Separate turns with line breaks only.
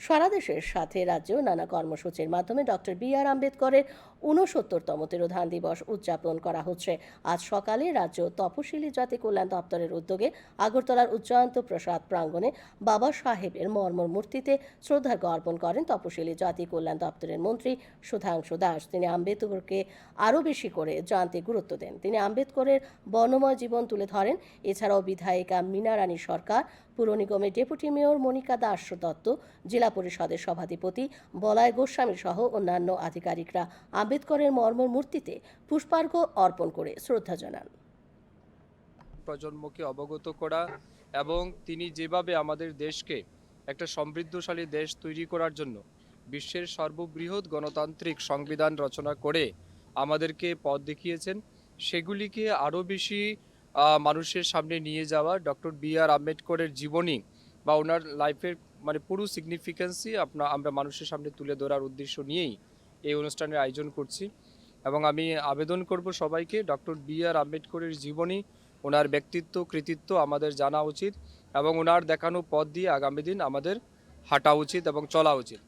সারা দেশের সাথে রাজ্যেও নানা কর্মসূচির মাধ্যমে ডক্টর বি আর আম্বেদকরের ঊনসত্তরতম তিরোধান দিবস উদযাপন করা হচ্ছে। আজ সকালে রাজ্য তপশিলি জাতি কল্যাণ দপ্তরের উদ্যোগে আগরতলার উজ্জয়ন্ত প্রসাদ প্রাঙ্গণে বাবা সাহেবের মর্মর মূর্তিতে শ্রদ্ধার্ঘ্য অর্পণ করেন তপশিলি জাতি কল্যাণ দপ্তরের মন্ত্রী সুধাংশু দাস। তিনি আম্বেদকরকে আরও বেশি করে জানতে গুরুত্ব দেন। তিনি আম্বেদকরের বর্ণময় জীবন তুলে ধরেন। এছাড়াও বিধায়িকা মীনা রানী সরকার, পুর নিগমের ডেপুটি মেয়র মনিকা দাস দত্ত, জেলা পরিষদের সভাধিপতি বলয় গোস্বামী সহ অন্যান্য আধিকারিকরা আম্বেদকরের মর্মর মূর্তিতে পুষ্পার্ঘ্য অর্পণ করে শ্রদ্ধা জানান।
প্রজন্মকে অবগত করা এবং তিনি যেভাবে আমাদের দেশকে একটা সমৃদ্ধশালী দেশ তৈরি করার জন্য বিশ্বের সর্ববৃহৎ গণতান্ত্রিক সংবিধান রচনা করে আমাদেরকে পথ দেখিয়েছেন, সেগুলিকে আরও বেশি মানুষের সামনে নিয়ে যাওয়া ডক্টর বি আর আম্বেদকরের জীবনী বা ওনার লাইফের মানে পুরো সিগনিফিকেন্সই আপনার আমরা মানুষের সামনে তুলে ধরার উদ্দেশ্য নিয়েই এই অনুষ্ঠানের আয়োজন করছি। এবং আমি আবেদন করব সবাইকে, ডক্টর বি আর আম্বেদকরের জীবনী, ওনার ব্যক্তিত্ব, কৃতিত্ব আমাদের জানা উচিত এবং ওনার দেখানো পথ দিয়ে আগামী দিন আমাদের হাঁটা উচিত এবং চলা উচিত।